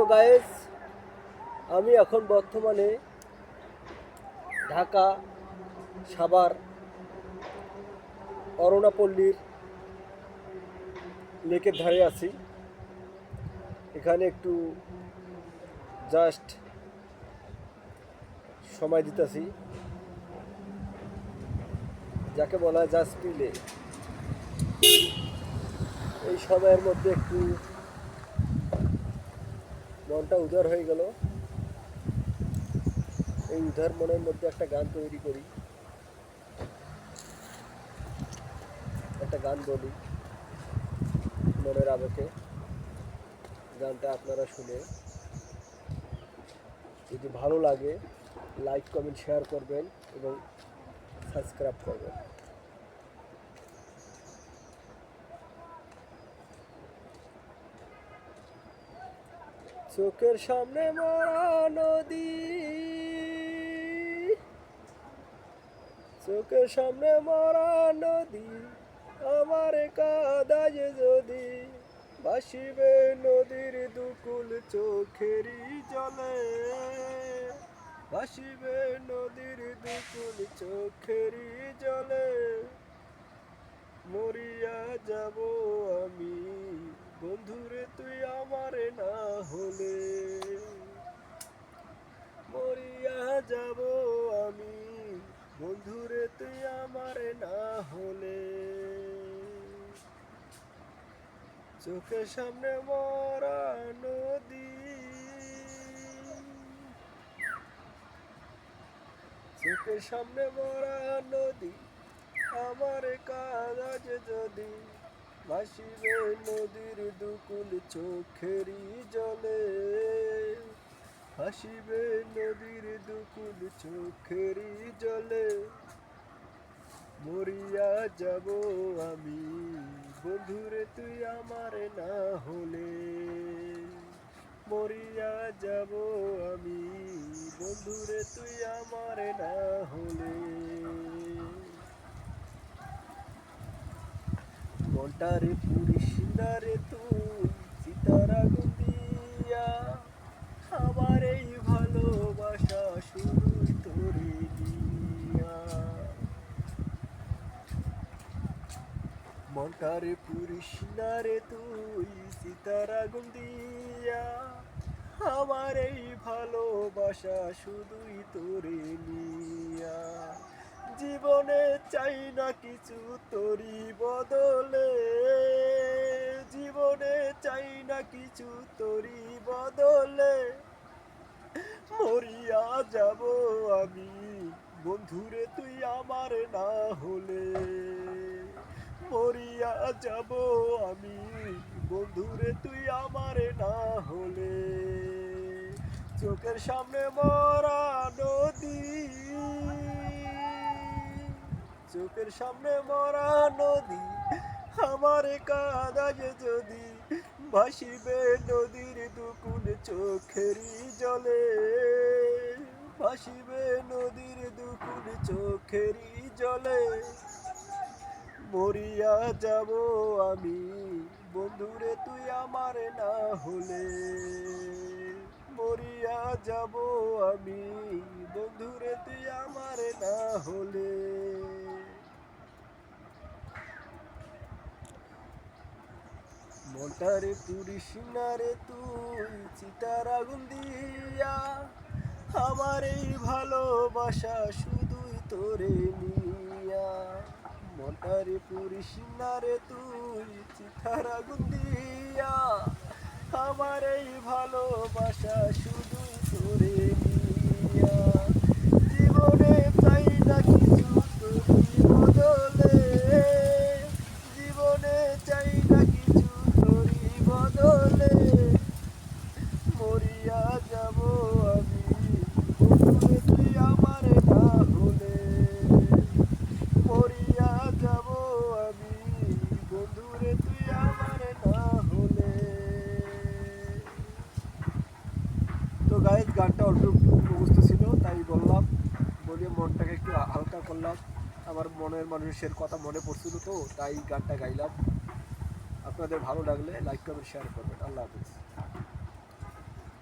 তো গায়েস আমি এখন বর্তমানে ঢাকা, সাভার, অরণাপল্লীর লেকের ধারে আছি। এখানে একটু জাস্ট সময় দিতেছি। যাকে বলা হয় জাস্ট পিলে এই সময়ের মধ্যে একটু মনটা উদার হয়ে গেল। এই উদার মনের মধ্যে একটা গান তৈরি করি। একটা গান বলি মনের আবেগে গানটা আপনারা শুনে যদি ভালো লাগে লাইক কমেন্ট শেয়ার করবেন এবং সাবস্ক্রাইব করবেন। চোখের সামনে মরা নদী। চোখের সামনে মরা নদী, আমার কাদায় যদি ভাসিবে নদীর দুকুল চোখেরই জলে। ভাসিবে নদীর দুকুল চোখেরই জলে। মরিয়া যাব আমি। বন্ধুরে তুই আমারে না হলে মরিয়া যাব আমি। বন্ধুরে তুই আমারে না হলে চোখের সামনে মরা নদী। চোখের সামনে মরা নদী, আমার কাজ যদি। ভাসিবে নদীর দুকুল চোখেরই জলে। ভাসিবে নদীর দুকুল চোখেরই জলে। মরিয়া যাব আমি, বন্ধুরে তুই আমার না হলে। মরিয়া যাব আমি, বন্ধুরে তুই আমার না হলে। মনটারে পুরিস রে তুই, সিতারা গুন্দিয়া। আমার এই ভালোবাসা শুরুই তোরে দিয়া। মনটারে পুরিস রে তুই, সিতারা গুন্দিয়া। আমার এই ভালোবাসা শুধুই তোরে নিয়া জীবনে চাই না কিছু তোরি বদলে। জীবনে চাই না কিছু তোরি বদলে। মরিয়া যাব আমি, বন্ধুরে তুই আমার না হলে। মরিয়া যাব আমি, বন্ধুরে তুই আমার না হলে। চোখের সামনে মরা নদী। চোখের সামনে মরা নদী, আমার কাদাজে যদি ভাসিবে নদীর দুকুল চোখেরই জলে। ভাসিবে নদীর দুকুল চোখেরই জলে। মরিয়া যাব আমি, বন্ধুরে তুই আমার না হলে। মরিয়া যাব আমি, বন্ধুরে তুই আমার না হলে। মনটারে পুরিস না তুই চিতার আগুন দিয়া আমার এই ভালোবাসা শুধুই তোরে নিয়া। মনটারে পুরিস না তুই চিতার আগুন দিয়া আমার এই ভালোবাসা শুধুই তোরে নিয়া জীবনে চাই না কিছু তোরি বদলে জীবনে চাই না কিছু তোরি বদলে মরিয়া যাব আমি বন্ধুরে তুই আমার না হলে মরিয়া যাব আমি বন্ধুরে তুই আমার না হলে তো গাইজ গানটা অল্প মুখস্থ ছিল, তাই বললাম বলে মনটাকে একটু হালকা করলাম। আমার মনের মানুষের কথা মনে পড়ছিল তো, তাই গানটা গাইলাম। আপনাদের ভালো লাগলে লাইক কমেন্ট শেয়ার করবেন। আল্লাহ হাফিজ।